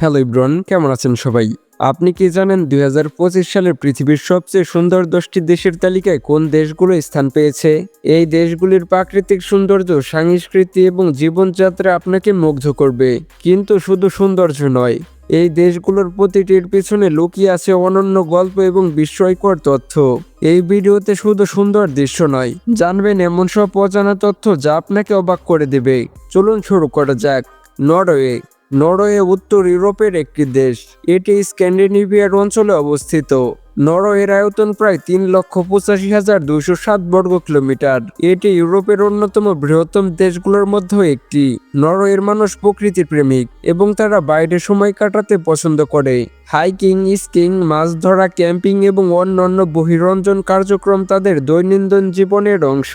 Hello ইব্রন কেমন আছেন সবাই? আপনি কি জানেন দুই সালের পৃথিবীর সবচেয়ে সুন্দর দশটি দেশের তালিকায় কোন দেশগুলো স্থান পেয়েছে? এই দেশগুলির প্রাকৃতিক সৌন্দর্য, সংস্কৃতি এবং জীবনযাত্রা আপনাকে মুগ্ধ করবে। কিন্তু শুধু সৌন্দর্য নয়, এই দেশগুলোর প্রতিটির পিছনে লুকিয়ে আছে অনন্য গল্প এবং বিস্ময়কর তথ্য। এই ভিডিওতে শুধু সুন্দর দৃশ্য নয়, জানবেন এমন সব অজানা তথ্য যা আপনাকে অবাক করে দেবে। চলুন শুরু করা যাক। নরওয়ে নরওয়ে উত্তর ইউরোপের একটি দেশ। এটি স্ক্যান্ডিনেভিয়ার অঞ্চলে অবস্থিত। নরওয়ের আয়তন প্রায় তিন লক্ষ পঁচাশি হাজার দুইশো সাত বর্গ কিলোমিটার। এটি ইউরোপের অন্যতম বৃহত্তম দেশগুলোর মধ্যে একটি। নরওয়ের মানুষ প্রকৃতির প্রেমিক এবং তারা বাইরে সময় কাটাতে পছন্দ করে। হাইকিং স্কিং মাছ ধরা, ক্যাম্পিং এবং অন্যান্য বহিরঞ্জন কার্যক্রম তাদের দৈনন্দিন জীবনের অংশ।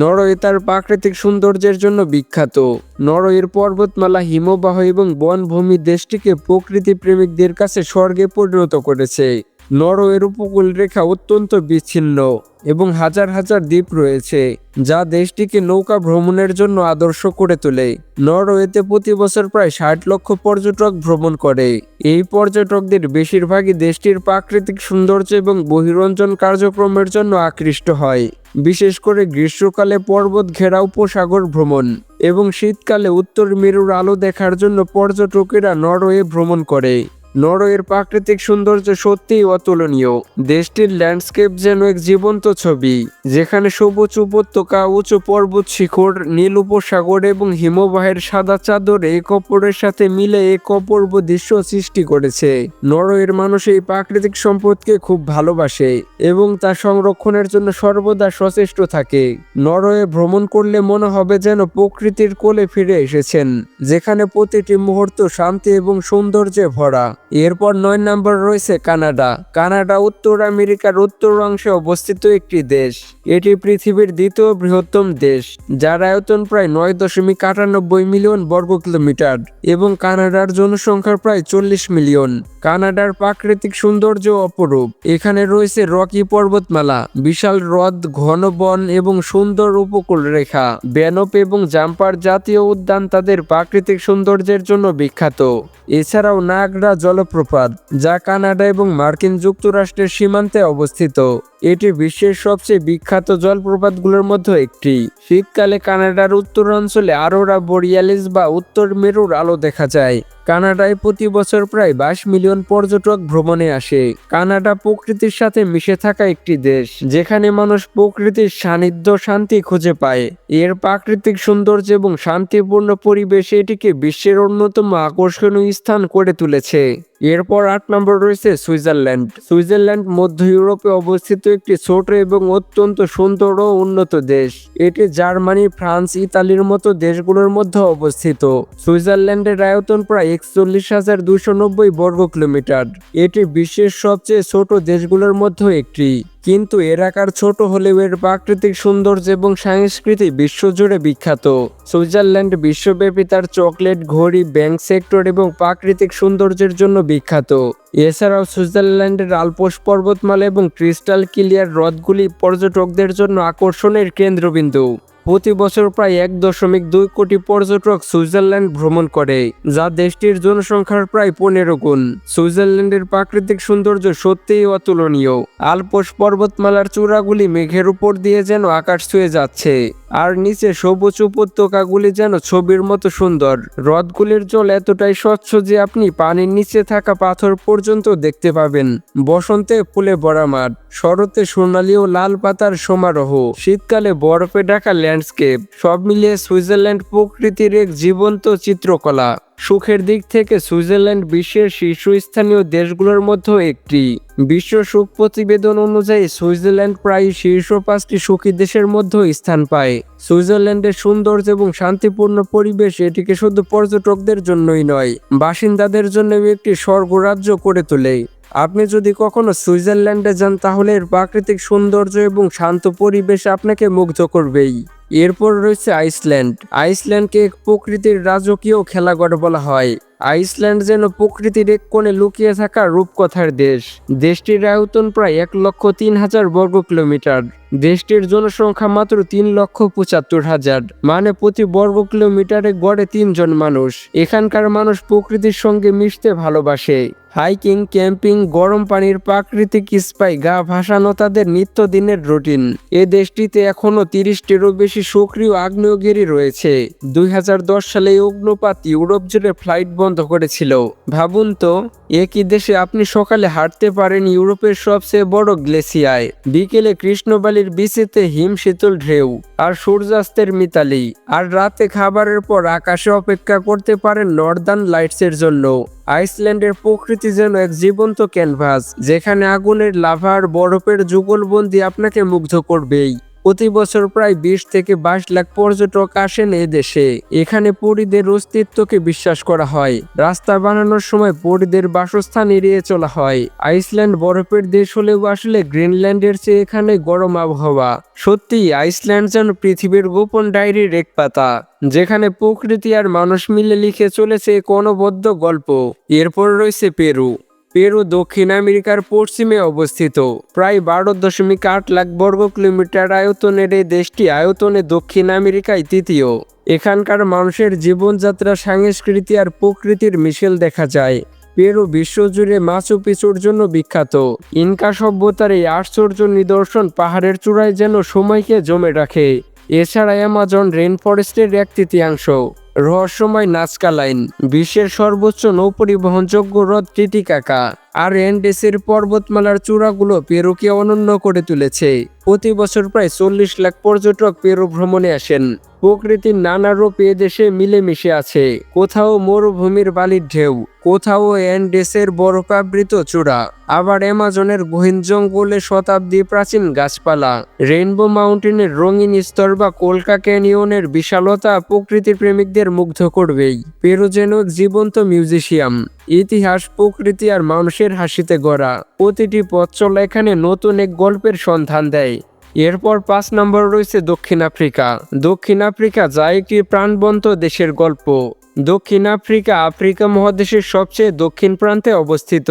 নরওয়ে তার প্রাকৃতিক সৌন্দর্যের জন্য বিখ্যাত। নরওয়ের পর্বতমালা, হিমবাহ এবং বনভূমি দেশটিকে প্রকৃতি প্রেমিকদের কাছে স্বর্গে পরিণত করেছে। নরওয়ের উপকূল রেখা অত্যন্ত বিচ্ছিন্ন এবং হাজার হাজার দ্বীপ রয়েছে, যা দেশটিকে নৌকা ভ্রমণের জন্য আদর্শ করে তোলে। নরওয়েতে প্রতি বছর প্রায় ষাট লক্ষ পর্যটক ভ্রমণ করে। এই পর্যটকদের বেশিরভাগই দেশটির প্রাকৃতিক সৌন্দর্য এবং বহিরঞ্জন কার্যক্রমের জন্য আকৃষ্ট হয়, বিশেষ করে গ্রীষ্মকালে পর্বত ঘেরা উপসাগর ভ্রমণ এবং শীতকালে উত্তর মেরুর আলো দেখার জন্য পর্যটকেরা নরওয়ে ভ্রমণ করে। নরওয়ের প্রাকৃতিক সৌন্দর্য সত্যিই অতুলনীয়। দেশটির ল্যান্ডস্কেপ যেন এক জীবন্ত ছবি, যেখানে সবুজ উপত্যকা, উঁচু পর্বত শিখর, নীল উপসাগর এবং হিমবাহের সাদা চাদর এক অপরের সাথে মিলে এক অপূর্ব দৃশ্য সৃষ্টি করেছে। নরওয়ের মানুষ এই প্রাকৃতিক সম্পদকে খুব ভালোবাসে এবং তা সংরক্ষণের জন্য সর্বদা সচেষ্ট থাকে। নরওয়ে ভ্রমণ করলে মনে হবে যেন প্রকৃতির কোলে ফিরে এসেছেন, যেখানে প্রতিটি মুহূর্ত শান্তি এবং সৌন্দর্যে ভরা। এরপর নয় নম্বর রয়েছে কানাডা। কানাডা উত্তর আমেরিকার উত্তর অংশে অবস্থিত একটি দেশ। এটি পৃথিবীর দ্বিতীয় বৃহত্তম দেশ, যার আয়তন প্রায় নয় দশমিক আটানব্বই মিলিয়ন বর্গ কিলোমিটার এবং কানাডার জনসংখ্যা প্রায় চল্লিশ মিলিয়ন। কানাডার প্রাকৃতিক সৌন্দর্য অপরূপ। এখানে রয়েছে রকি পর্বতমালা, বিশাল হ্রদ, ঘন বন এবং সুন্দর উপকূল রেখা। ব্যানপ এবং জাম্পার জাতীয় উদ্যান তাদের প্রাকৃতিক সৌন্দর্যের জন্য বিখ্যাত। এছাড়াও নাগরা জলপ্রপাত, যা কানাডা এবং মার্কিন যুক্তরাষ্ট্রের সীমান্তে অবস্থিত। এটি বিশ্বের সবচেয়ে বিখ্যাত জলপ্রপাতগুলোর মধ্যে একটি। শীতকালে কানাডার উত্তরাঞ্চলে আরোরা, বরিয়ালিস বা উত্তর মেরুর আলো দেখা যায়। কানাডায় প্রতি বছর প্রায় বাইশ মিলিয়ন পর্যটক ভ্রমণে আসে। কানাডা প্রকৃতির সাথে মিশে থাকা একটি দেশ, যেখানে মানুষ প্রকৃতির সান্নিধ্য শান্তি খুঁজে পায়। এর প্রাকৃতিক সৌন্দর্য এবং শান্তিপূর্ণ পরিবেশ এটিকে বিশ্বের অন্যতম আকর্ষণীয় স্থান করে তুলেছে। এরপর আট নম্বর রয়েছে সুইজারল্যান্ড। সুইজারল্যান্ড মধ্য ইউরোপে অবস্থিত একটি ছোট এবং অত্যন্ত সুন্দর ও উন্নত দেশ। এটি জার্মানি, ফ্রান্স, ইতালির মতো দেশগুলোর মধ্যে অবস্থিত। সুইজারল্যান্ডের আয়তন প্রায় একচল্লিশ হাজার দুশো নব্বই বর্গ কিলোমিটার এটি বিশ্বের সবচেয়ে ছোট দেশগুলোর মধ্যে একটি। কিন্তু এর আকার ছোট হলেও এর প্রাকৃতিক সৌন্দর্য এবং সংস্কৃতি বিশ্বজুড়ে বিখ্যাত। সুইজারল্যান্ড বিশ্বব্যাপী তার চকলেট, ঘড়ি, ব্যাংক সেক্টর এবং প্রাকৃতিক সৌন্দর্যের জন্য বিখ্যাত। এছাড়াও সুইজারল্যান্ডের আলপোস পর্বতমালা এবং ক্রিস্টাল ক্লিয়ার হ্রদগুলি পর্যটকদের জন্য আকর্ষণের কেন্দ্রবিন্দু। প্রতি বছর প্রায় এক দশমিক দুই কোটি পর্যটক সুইজারল্যান্ড ভ্রমণ করে, যা দেশটির জনসংখ্যার প্রায় পনেরো গুণ। সুইজারল্যান্ডের প্রাকৃতিক সৌন্দর্য সত্যিই অতুলনীয়। আলপোস পর্বতমালার চূড়াগুলি মেঘের উপর দিয়ে যেন আকাশ ছুঁয়ে যাচ্ছে, আর নিচে সবুজ উপত্যকাগুলি যেন ছবির মতো সুন্দর। হ্রদগুলির জল এতটাই স্বচ্ছ যে আপনি পানির নিচে থাকা পাথর পর্যন্ত দেখতে পাবেন। বসন্তে ফুলে ভরা মাঠ, শরতে সোনালি ও লাল পাতার সমারোহ, শীতকালে বরফে ঢাকা ল্যান্ডস্কেপ, সব মিলিয়ে সুইজারল্যান্ড প্রকৃতির এক জীবন্ত চিত্রকলা। সুখের দিক থেকে সুইজারল্যান্ড বিশ্বের শীর্ষস্থানীয় দেশগুলোর মধ্যে একটি। বিশ্ব সুখ প্রতিবেদন অনুযায়ী সুইজারল্যান্ড প্রায় শীর্ষ পাঁচটি সুখী দেশের মধ্যে স্থান পায়। সুইজারল্যান্ডের সৌন্দর্য এবং শান্তিপূর্ণ পরিবেশ এটিকে শুধু পর্যটকদের জন্যই নয়, বাসিন্দাদের জন্য একটি স্বর্গরাজ্য করে তোলে। আপনি যদি কখনো সুইজারল্যান্ডে যান, তাহলে এর প্রাকৃতিক সৌন্দর্য এবং শান্ত পরিবেশ আপনাকে মুগ্ধ করবেই। এরপর রয়েছে আইসল্যান্ড। আইসল্যান্ডকে প্রকৃতির রাজকীয় খেলাঘর বলা হয়। আইসল্যান্ড যেন প্রকৃতির এক কোণে লুকিয়ে থাকা রূপকথার দেশ। দেশটির আয়তন প্রায় এক লক্ষ তিন হাজার বর্গ কিলোমিটার। দেশটির জনসংখ্যা মাত্র তিন লক্ষ পঁচাত্তর হাজার। মানে প্রতি বর্গ কিলোমিটারে গড়ে তিনজন মানুষ। এখানকার মানুষ প্রকৃতির সঙ্গে মিশতে ভালোবাসে। হাইকিং, ক্যাম্পিং, গরম পানির প্রাকৃতিক স্পাই, গা ভাসানো তাদের নিত্যদিনের রুটিন। এ দেশটিতে এখনও তিরিশটিরও বেশি সক্রিয় আগ্নেয়গিরি রয়েছে। দুই সালে অগ্নুপাত ইউরোপ জুড়ে ফ্লাইট বন্ধ করেছিল। ভাবুন তো, একই দেশে আপনি সকালে হাঁটতে পারেন ইউরোপের সবচেয়ে বড় গ্লেসিয়ায়। বিকেলে কৃষ্ণবালির বিচিতে হিম শীতল ঢেউ আর সূর্যাস্তের মিতালি। আর রাতে খাবারের পর আকাশে অপেক্ষা করতে পারেন নর্দার্ন লাইটসের জন্য। আইসল্যান্ডের প্রকৃতি যেন এক জীবন্ত ক্যানভাস যেখানে আগুনের লাভার বরফের যুগলবন্দি আপনাকে মুগ্ধ করবেই। প্রতি বছর প্রায় বিশ থেকে বাইশ লাখ পর্যটক আসেন এ দেশে। এখানে পরিদের অস্তিত্বকে বিশ্বাস করা হয়। রাস্তা বানানোর সময় পরিদের বাসস্থান এড়িয়ে চলা হয়। আইসল্যান্ড বরফের দেশ হলেও আসলে গ্রিনল্যান্ডের চেয়ে এখানে গরম আবহাওয়া। সত্যি আইসল্যান্ড যেন পৃথিবীর গোপন ডায়েরির এক পাতা, যেখানে প্রকৃতি আর মানুষ মিলে লিখে চলেছে এক গল্প। এরপর রয়েছে পেরু। পেরু দক্ষিণ আমেরিকার পশ্চিমে অবস্থিত। প্রায় বারো দশমিক আট লাখ বর্গ কিলোমিটার আয়তনের এই দেশটি আয়তনে দক্ষিণ আমেরিকায় তৃতীয়। এখানকার মানুষের জীবনযাত্রা সংস্কৃতি আর প্রকৃতির মিশেল দেখা যায়। পেরু বিশ্বজুড়ে মাচু পিচুর জন্য বিখ্যাত। ইনকা সভ্যতার এই আশ্চর্য নিদর্শন পাহাড়ের চূড়ায় যেন সময়কে জমে রাখে। এছাড়া অ্যামাজন রেন ফরেস্টের এক তৃতীয়াংশ। রহস্যময় নাচকা লাইন বিশ্বের সর্বোচ্চ নৌপরিবহনযোগ্য হ্রদ টিটিকাকা। আর এন্ডেসের পর্বতমালার চূড়াগুলো পেরুকে অনন্য করে তুলেছে। প্রতি বছর প্রায় চল্লিশ লাখ পর্যটক পেরু ভ্রমণে আসেন। প্রকৃতির নানা রূপ এ দেশে মিলেমিশে আছে। কোথাও মরুভূমির বালির ঢেউ, কোথাও অ্যান্ডেসের বরফাবৃত চূড়া, আবার অ্যামাজনের গহীন জঙ্গলে শতাব্দী প্রাচীন গাছপালা, রেইনবো মাউন্টেনের রঙিন স্তর বা কলকা ক্যানিয়নের বিশালতা প্রকৃতির প্রেমিকদের মুগ্ধ করবেই। পেরু যেন জীবন্ত মিউজিশিয়াম। ইতিহাস, প্রকৃতি আর মানুষের হাসিতে গড়া। প্রতিটি পথ চলা এখানে নতুন এক গল্পের সন্ধান দেয়। এরপর পাঁচ নম্বর রয়েছে দক্ষিণ আফ্রিকা। দক্ষিণ আফ্রিকা যা একটি প্রাণবন্ত দেশের গল্প। দক্ষিণ আফ্রিকা আফ্রিকা মহাদেশের সবচেয়ে দক্ষিণ প্রান্তে অবস্থিত,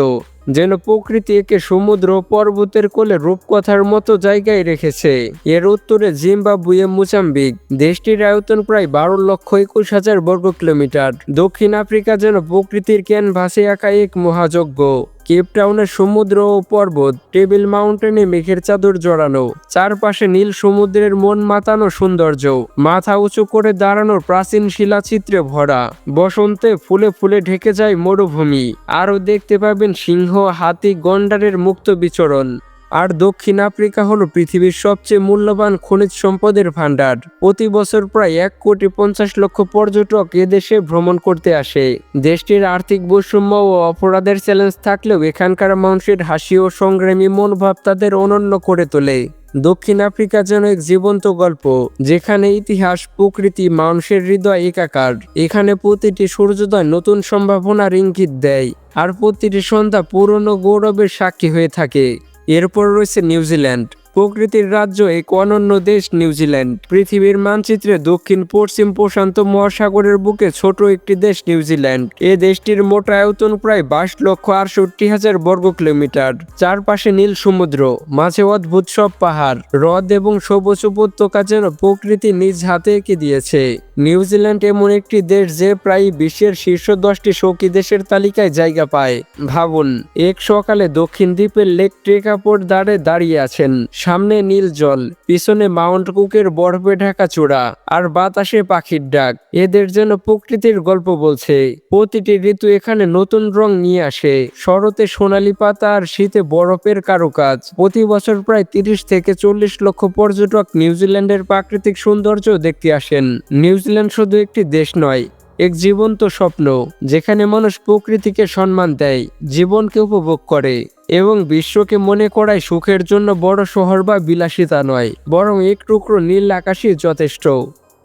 যেন প্রকৃতি একে সমুদ্র, পর্বতের কোলে রূপকথার মতো জায়গায় রেখেছে। এর উত্তরে জিম্বাবুয়ে মুজাম্বিক। দেশটির আয়তন প্রায় বারো লক্ষ একুশ হাজার বর্গ কিলোমিটার। দক্ষিণ আফ্রিকা যেন প্রকৃতির ক্যানভাসে একা এক মহাযজ্ঞ। কেপটাউনের সমুদ্র ও পর্বত, টেবিল মাউন্টেনে মেঘের চাদর জড়ানো, চারপাশে নীল সমুদ্রের মন মাতানো সৌন্দর্য, মাথা উঁচু করে দাঁড়ানো প্রাচীন শিলাচিত্রে ভরা। বসন্তে ফুলে ফুলে ঢেকে যায় মরুভূমি, আরও দেখতে পাবেন সিংহ, হাতি, গন্ডারের মুক্ত বিচরণ। আর দক্ষিণ আফ্রিকা হলো পৃথিবীর সবচেয়ে মূল্যবান খনিজ সম্পদের ভাণ্ডার। প্রতি বছর প্রায় এক কোটি পঞ্চাশ লক্ষ পর্যটক এদেশে ভ্রমণ করতে আসে। দেশটির আর্থিক বৈষম্য ও অপরাধের চ্যালেঞ্জ থাকলেও এখানকার মানুষের হাসি ও সংগ্রামী মনোভাব তাদের অনন্য করে তোলে। দক্ষিণ আফ্রিকা যেন এক জীবন্ত গল্প, যেখানে ইতিহাস, প্রকৃতি, মানুষের হৃদয় একাকার। এখানে প্রতিটি সূর্যোদয় নতুন সম্ভাবনার ইঙ্গিত দেয়, আর প্রতিটি সন্ধ্যা পুরনো গৌরবের সাক্ষী হয়ে থাকে। এরপর রয়েছে নিউজিল্যান্ড। প্রকৃতির রাজ্য এক অনন্য দেশ নিউজিল্যান্ড। পৃথিবীর মানচিত্রে দক্ষিণ, পশ্চিম প্রশান্ত মহাসাগরের বুকে ছোট একটি দেশ নিউজিল্যান্ড। এ দেশটির মোট আয়তন প্রায় বাইশ লক্ষ আটষট্টি হাজার বর্গ কিলোমিটার। চারপাশে নীল সমুদ্র, মাঝে অদ্ভুত সব পাহাড়, হ্রদ এবং সবুজ উপত্যকা যেন প্রকৃতি নিজ হাতে এঁকে দিয়েছে। নিউজিল্যান্ড এমন একটি দেশ যে প্রায় বিশ্বের শীর্ষ দশটি শৌকি দেশের তালিকায় জায়গা পায়। ভাবুন, এক সকালে দক্ষিণ দ্বীপের লেক ট্রেকাপোর দ্বারে দাঁড়িয়ে আছেন। সামনে নীল জল, পিছনে মাউন্ট কুকের বরফে ঢাকা চূড়া, আর বাতাসে পাখির ডাক। এদের যেন প্রকৃতির গল্প বলছে। প্রতিটি ঋতু এখানে নতুন রং নিয়ে আসে। শরতে সোনালি পাতা আর শীতে বরফের কারুকাজ। প্রতি বছর প্রায় তিরিশ থেকে চল্লিশ লক্ষ পর্যটক নিউজিল্যান্ডের প্রাকৃতিক সৌন্দর্য দেখতে আসেন। নিউজিল্যান্ড শুধু একটি দেশ নয় এক জীবন্ত স্বপ্ন, যেখানে মানুষ প্রকৃতিকে সম্মান দেয়, জীবনকে উপভোগ করে, এবং বিশ্বকে মনে করায় সুখের জন্য বড় শহর বা বিলাসিতা নয়, বরং এক টুকরো নীল আকাশই যথেষ্ট।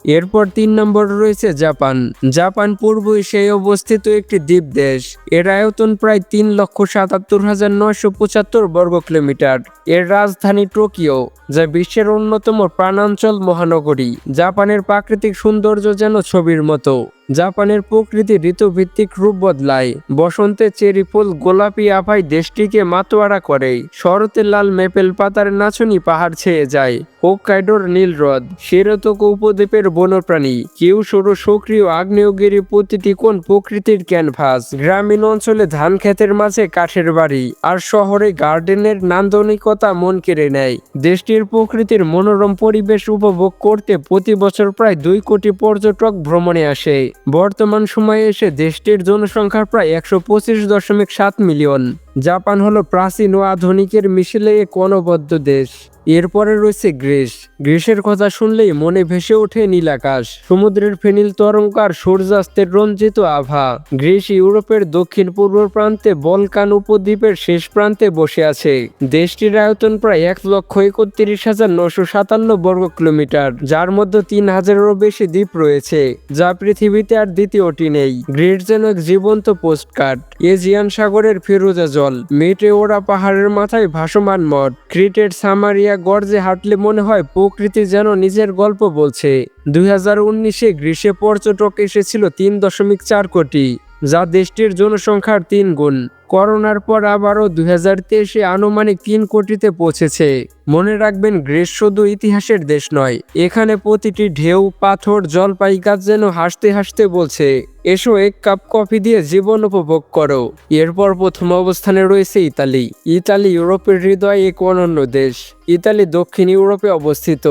এরপর তিন নম্বর রয়েছে জাপান। জাপান পূর্ব এশিয়ায় অবস্থিত একটি দ্বীপ দেশ। এর আয়তন প্রায় তিন লক্ষ সাতাত্তর হাজার নয়শো পঁচাত্তর বর্গ কিলোমিটার। এর রাজধানী টোকিও, যা বিশ্বের অন্যতম প্রাণাঞ্চল মহানগরী। জাপানের প্রাকৃতিক সৌন্দর্য যেন ছবির মতো। জাপানের প্রকৃতি ঋতুভিত্তিক রূপ বদলায়। বসন্তে চেরি ফুল, গোলাপি আভায় দেশটিকে মাতোয়ারা করে। শরতে লাল মেপেল পাতার নাচনি পাহাড় ছেয়ে যায়। হোক্কাইডোর নীল হ্রদ, শিরতক উপদ্বীপের বন্যপ্রাণী কেউ সরু সক্রিয় আগ্নেয়গিরি প্রতিটি কোন প্রকৃতির ক্যানভাস। গ্রামীণ অঞ্চলে ধান ক্ষেতের মাঝে কাঠের বাড়ি, আর শহরে গার্ডেনের নান্দনিকতা মন কেড়ে নেয়। দেশটির প্রকৃতির মনোরম পরিবেশ উপভোগ করতে প্রতি বছর প্রায় দুই কোটি পর্যটক ভ্রমণে আসে। বর্তমান সময়ে এসে দেশটির জনসংখ্যা প্রায় একশো পঁচিশ দশমিক সাত মিলিয়ন। জাপান হলো প্রাচীন ও আধুনিকের মিশেলে এক অনবদ্য দেশ। এরপরে রয়েছে গ্রিস। গ্রিসের কথা শুনলেই মনে ভেসে ওঠে নীল আকাশ সমুদ্রের ফেনিল তরঙ্গ আর সূর্যাস্তের রঞ্জিত আভা। গ্রিস ইউরোপের দক্ষিণ পূর্ব প্রান্তে বলকান উপদ্বীপের শেষ প্রান্তে বসে আছে। দেশটির আয়তন প্রায় এক লক্ষ একত্রিশ হাজার নশো সাতান্ন বর্গ কিলোমিটার, যার মধ্যে তিন হাজারেরও বেশি দ্বীপ রয়েছে, যা পৃথিবীতে আর দ্বিতীয়টি নেই। গ্রিস যেন এক জীবন্ত পোস্টকার্ড। এজিয়ান সাগরের ফিরোজা জল মেটে ওরা পাহাড়ের মাথায় ভাসমান মঠ। ক্রিটের সামারিয়া গর্জে হাঁটলে মনে হয় প্রকৃতি যেন নিজের গল্প বলছে। দুই হাজার উনিশে গ্রীষ্মে পর্যটক এসেছিল তিন দশমিক চার কোটি, যা দেশটির জনসংখ্যার তিন গুণ। করোনার পর আবারও দুই হাজার তেইশে আনুমানিক তিন কোটিতে পৌঁছেছে। মনে রাখবেন, গ্রিস শুধু ইতিহাসের দেশ নয়, এখানে প্রতিটি ঢেউ, পাথর জলপাই গাছ যেন হাসতে হাসতে বলছে, এসো এক কাপ কফি দিয়ে জীবন উপভোগ করো। এরপর প্রথম অবস্থানে রয়েছে ইতালি। ইতালি ইউরোপের হৃদয় এক অনন্য দেশ, ইতালি দক্ষিণ ইউরোপে অবস্থিত।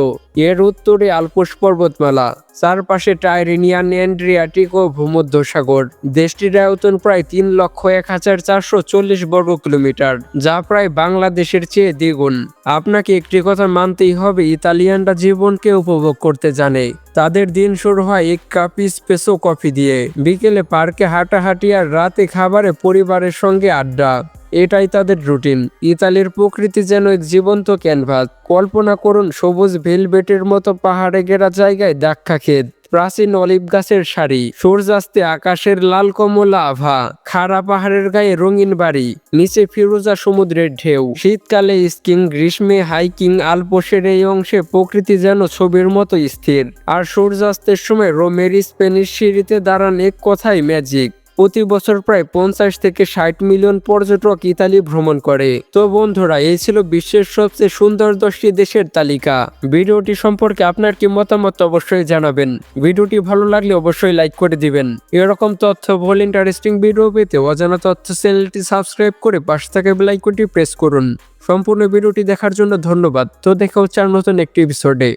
এর উত্তরে আলপস পর্বতমালা, চারপাশে টাইরেনিয়ান, অ্যান্ড্রিয়াটিক ও ভূমধ্যসাগর। দেশটির আয়তন প্রায় তিন লক্ষ এক হাজার চারশো চল্লিশ বর্গ কিলোমিটার, যা প্রায় বাংলাদেশের চেয়ে দ্বিগুণ। আপনাকে একটি কথা মানতেই হবে, ইতালিয়ানরা জীবনকে উপভোগ করতে জানে। তাদের দিন শুরু হয় এক কাপ স্পেসো কফি দিয়ে। বিকেলে পার্কে হাঁটাহাঁটি আর রাতে খাবারে পরিবারের সঙ্গে আড্ডা। এটাই তাদের রুটিন। ইতালির প্রকৃতি যেন এক জীবন্ত ক্যানভাস। কল্পনা করুন, সবুজ ভেলভেটের মতো পাহাড়ে ঘেরা জায়গায় দাক্ষা ক্ষেত প্রাচীন অলিভ গাছের শাড়ি সূর্যাস্তে আকাশের লাল কমলা আভা, খাড়া পাহাড়ের গায়ে রঙিন বাড়ি, নিচে ফিরোজা সমুদ্রের ঢেউ। শীতকালে স্কিং গ্রীষ্মে হাইকিং আলপোসের এই অংশে প্রকৃতি যেন ছবির মতো স্থির। আর সূর্যাস্তের সময় রোমের স্পেনিশ সিঁড়িতে দাঁড়ান এক কথাই ম্যাজিক। প্রতি বছর প্রায় পঞ্চাশ থেকে ষাট মিলিয়ন পর্যটক ইতালি ভ্রমণ করে। তো বন্ধুরা, এই ছিল বিশ্বের সবচেয়ে সুন্দর দশটি দেশের তালিকা। ভিডিওটি সম্পর্কে আপনার কি মতামত অবশ্যই জানাবেন। ভিডিওটি ভালো লাগলে অবশ্যই লাইক করে দিবেন। এরকম তথ্য ভুল ইন্টারেস্টিং ভিডিও পেতে অজানা তথ্য চ্যানেলটি সাবস্ক্রাইব করে পাশে থাকা বেলাইকনটি প্রেস করুন। সম্পূর্ণ ভিডিওটি দেখার জন্য ধন্যবাদ। তো দেখা হচ্ছে আর নতুন একটি এপিসোডে